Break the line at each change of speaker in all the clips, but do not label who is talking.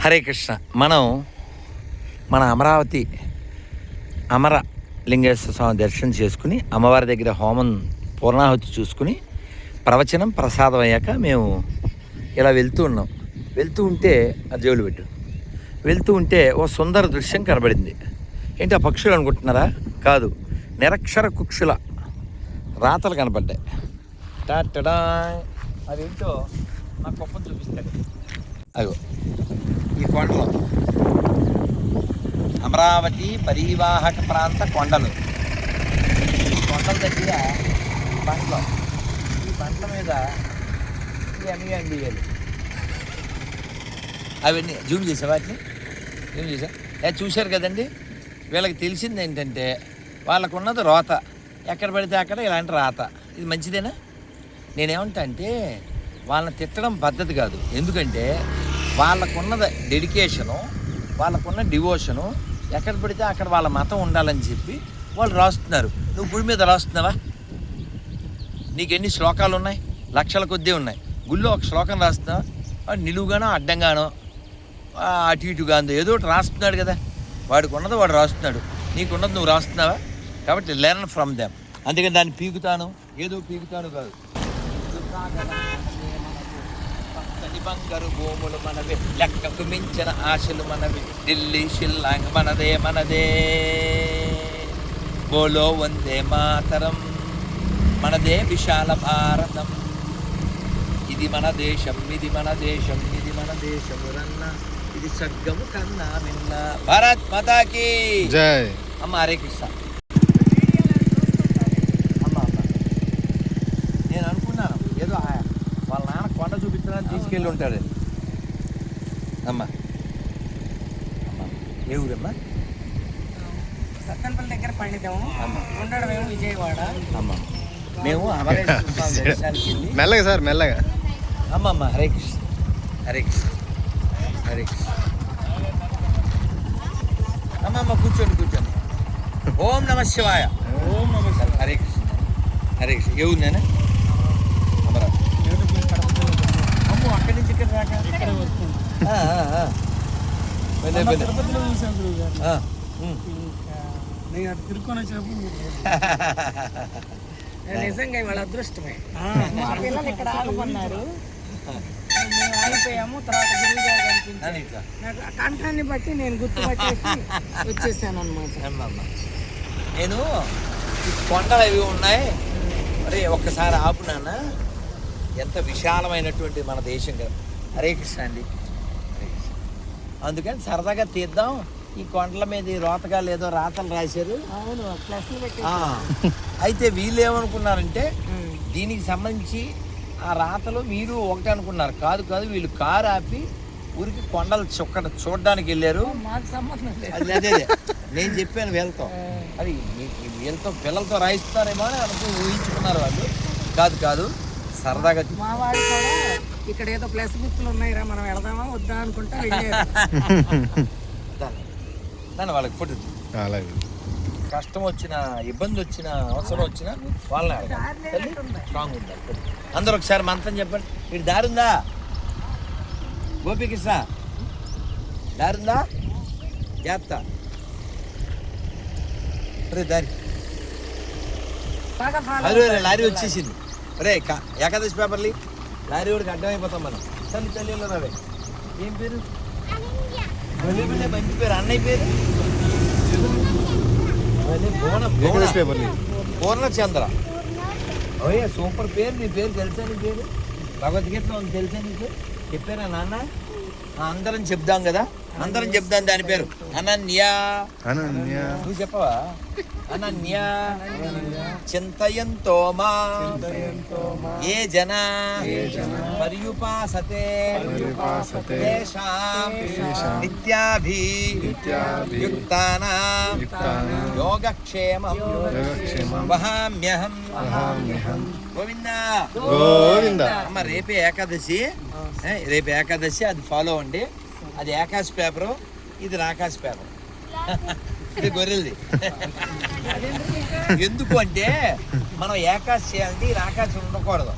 హరే కృష్ణ. మనం మన అమరావతి అమర లింగేశ్వర స్వామి దర్శనం చేసుకుని అమ్మవారి దగ్గర హోమం పూర్ణాహుతి చూసుకుని ప్రవచనం ప్రసాదం అయ్యాక మేము ఇలా వెళ్తూ ఉన్నాం. వెళ్తూ ఉంటే ఆ జోలు పెట్టు. వెళ్తూ ఉంటే ఓ సుందర దృశ్యం కనబడింది. ఏంటి ఆ పక్షులు అనుకుంటున్నారా? కాదు. నిరక్షర కుక్షుల రాతలు కనపడ్డాయి. టాటడా అదేంటో? నా కుప్పం చూపిస్తాడు. అదిగో ఈ కొండలు. అమరావతి పరివాహక ప్రాంత కొండలు. ఈ కొండల దగ్గర బండ్లు. ఈ బండ్ల మీద ఇవన్నీ అవన్నీ జూమ్ చేసా వాటిని? జూమ్ చేసా? ఏ చూశారు కదండి? వీళ్ళకి తెలిసింది ఏంటంటే వాళ్ళకున్నది రోత. ఎక్కడ పడితే అక్కడ ఇలాంటి రాత. ఇది మంచిదేనా? నేనేమంటా అంటే వాళ్ళని తిట్టడం పద్ధతి కాదు. ఎందుకంటే వాళ్ళకున్న డెడికేషను వాళ్ళకున్న డివోషను ఎక్కడ పడితే అక్కడ వాళ్ళ మతం ఉండాలని చెప్పి వాళ్ళు రాస్తున్నారు. నువ్వు గుడి మీద రాస్తున్నావా? నీకు ఎన్ని శ్లోకాలు ఉన్నాయి లక్షల కొద్దీ ఉన్నాయి. గుళ్ళో ఒక శ్లోకం రాస్తున్నావా. నిలువుగానో అడ్డంగానో అటు ఇటుగా అందో ఏదో ఒకటి రాస్తున్నాడు కదా. వాడికి ఉన్నది వాడు రాస్తున్నాడు. నీకు ఉన్నది నువ్వు రాస్తున్నావా? కాబట్టి లెర్న్ ఫ్రమ్ దెమ్ అందుకని దాన్ని పీకుతాను. ఏదో పీకుతాను కాదు. పచ్చని బంగారు భూములు మనవి లెక్కకు మించిన ఆశలు మనవి ఢిల్లీ షిల్లాంగ్ మనదే మనదే బోలో వందే మాతరం మనదే విశాల భారతం ఇది మన దేశం ఇది మన దేశం ఇది మన దేశము రన్న ఇది సగ్గము కన్నా మిన్న భారత్ మాతాకి
జై
అమ్మ హరే కృష్ణ అమ్మ అమ్మ నేను అనుకున్నాను ఏదో ఆ- వాళ్ళ నాన్న కొండ చూపించడానికి తీసుకెళ్ళి ఉంటాడు అమ్మ. అమ్మ. ఏ ఊరమ్మా?
సత్తెనపల్లి దగ్గర పండితము
అమ్మ.
ఉండడం ఏమో విజయవాడ.
అమ్మ. మేము అమరేశ్వర
మెల్లగా సార్ మెల్లగా.
అమ్మమ్మ హరే కృష్ణ. హరే కృష్ణ. హరే కృష్ణ. అమ్మమ్మ కూర్చోండి కూర్చోండి. ఓం నమ శివాయ. ఓం నమ హరే కృష్ణ. హరే కృష్ణ. ఏ ఉందేనా అమరావతి అమ్మో అక్కడి నుంచి ఇక్కడ రాక
ఇక్కడ వస్తుంది
ఆ, ఆ, ఆ. వెళ్ళే, వెళ్ళే.
తిరుపతిలో చూసాం గురువు గారు
ఆ, ఉమ్.
ఇంకా నేను అటు తిరుక్కొని వచ్చినప్పుడు నిజంగా ఇవాళ అదృష్టమే. మా పిల్లలు ఇక్కడ ఆగమన్నారు మేము ఆగిపోయాము తర్వాత గురువు గారు కనిపించారు. నాకు ఆ కంఠాన్ని బట్టి నేను గుర్తుపట్టేసి వచ్చేసాను అనమాట
నేను ఈ కొండలు అవి ఉన్నాయి. మరి ఒక్కసారి ఆపు నాన్న. ఎంత విశాలమైనటువంటి మన దేశం కదా. హరే కృష్ణ అండి. అందుకని సరదాగా తీద్దాం. ఈ కొండల మీద ఈ రోతగాలు ఏదో రాతలు రాశారు. అయితే వీళ్ళు ఏమనుకున్నారంటే దీనికి సంబంధించి ఆ రాతలు మీరు ఒకటే అనుకున్నారు. కాదు కాదు వీళ్ళు కారు ఆపి ఊరికి కొండలు చుక్కడ చూడడానికి వెళ్ళారు.
లేదు.
అది. నేను చెప్పాను వీళ్ళతో. అది వీళ్ళతో పిల్లలతో రాయిస్తారేమో అని అనుకు ఊహించుకున్నారు వాళ్ళు. కాదు కాదు సరదాగా
ఇక్కడ ఏదో ప్లస్ గుర్తులు ఉన్నాయిరా మనం వెళదామా వద్దా అనుకుంటా వెళ్ళారు
దా. దాన్ని వాళ్ళకి తీ.
అలాగే.
కష్టం వచ్చిన ఇబ్బంది వచ్చిన అవసరం వచ్చిన వాళ్ళని స్ట్రాంగ్ ఉండాలి తల్లి. అందరూ ఒకసారి మంత్రం చెప్పండి. ఇటు దారుందా గోపికృష్ణ దారుందా జాగ్రత్త. దారి. లారీ వచ్చేసింది. రే ఏకాదశి పేపర్లు లారీ వాడికి అడ్డమైపోతాం మనం. తల్లి తల్లి రావే ఏం పేరు? మంచి పేరు. అన్నయ్య పేరు? పూర్ణచంద్ర. ఓయే సూపర్ పేరు. నీ పేరు తెలుసా నీ పేరు? భగవద్గీతలో ఉంది తెలుసా నీకు? చెప్పారా నాన్న? అందరం చెప్దాం కదా. అందరం చెప్దాం దాని పేరు. అనన్య.
అనన్య.
నువ్వు చెప్పవా? అనన్య. చింతయంతో మా. ఏ జన. పర్యుపాసతే. తేషాం. నిత్యాభి. యుక్తానాం.
యుక్తానాం.
యోగక్షేమం.
యోగక్షేమం.
వహామ్యహం. గోవింద.
గోవింద.
అమ్మ రేపే ఏకాదశి. ఏ, రేపు ఏకాదశి అది ఫాలో అండి అది ఏకాశి పేపరు ఇది రాకాశి పేపర్. ఇది గొర్రెలది. ఎందుకు అంటే మనం ఏకాశి చేయాలంటే ఈ రాకాశి ఉండకూడదు.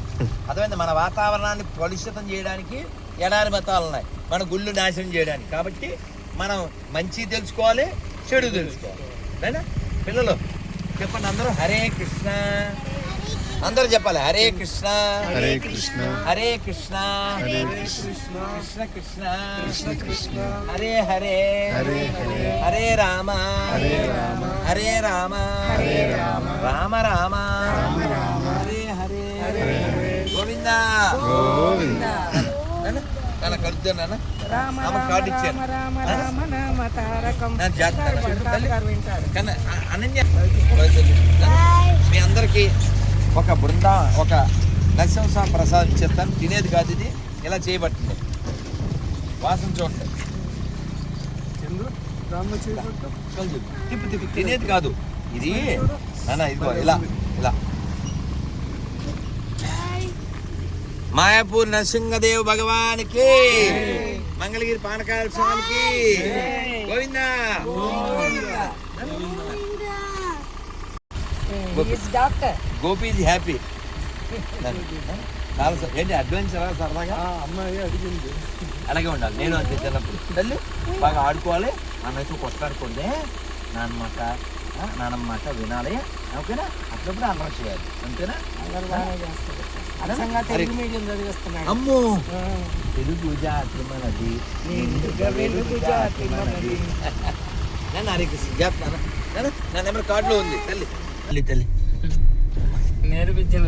అర్థమైంది? మన వాతావరణాన్ని కలుషితం చేయడానికి ఎడారి మతాలు ఉన్నాయి. మన గుళ్ళు నాశనం చేయడానికి. కాబట్టి మనం మంచి తెలుసుకోవాలి చెడు తెలుసుకోవాలి. పిల్లలు చెప్పండి అందరూ. హరే కృష్ణ. అందరూ చెప్పాలి. హరే కృష్ణ.
హరే కృష్ణ.
హరే కృష్ణ.
హరే కృష్ణ.
కృష్ణ. కృష్ణ
కృష్ణ. కృష్ణ
హరే హరే.
హరే హరే.
హరే రామ.
హరే రామ.
హరే రామ.
హరే రామ.
రామ రామ. హరే హరే.
హరే హరే.
గోవిందా.
గోవింద.
నాన్న కలుద్దాం ఆమె కార్డు ఇచ్చాను. నా జాతర అనన్య మీ అందరికీ ఒక బృందా ఒక నరసింహస్వామి ప్రసాదం ఇచ్చేస్తాను తినేది కాదు ఇది. ఇలా చేయబట్టింది. వాసన చూడండి. తిప్పు తిప్పు. తినేది కాదు. ఇది నాన్న ఇదిగో ఇలా ఇలా. మాయాపూర్ నరసింహదేవ్ భగవానికి మంగళగిరి పానకాల స్వామికి గోవిందా.
డాక్టర్
గోపీజీ హ్యాపీ చాలా ఏంటి అడ్వెంచరా సరదాగా?
అమ్మాయి అడిగింది.
అలాగే ఉండాలి. నేను అంతే చిన్నప్పుడు. తల్లి? బాగా ఆడుకోవాలి. అన్నట్టు కొట్లాడుకోండి నాన్నమాట ఆ, నాన్నమ్మ మాట వినాలి. ఓకేనా? అప్పుడప్పుడు అల్లరి చేయాలి. అంతేనా?
అందరు బాగానే చేస్తారు అచ్చంగా తెలుగు మీడియం చదివిస్తున్నాడు.
అమ్మో. తెలుగు జాతి మనది
వెలుగు జాతి మనది.
నన్ను హరే కృష్ణ. జాతి నాన్న. నాన్న, నా నెంబర్ కార్డులో ఉంది. తల్లి. తల్లి తల్లి
నేర్పించిన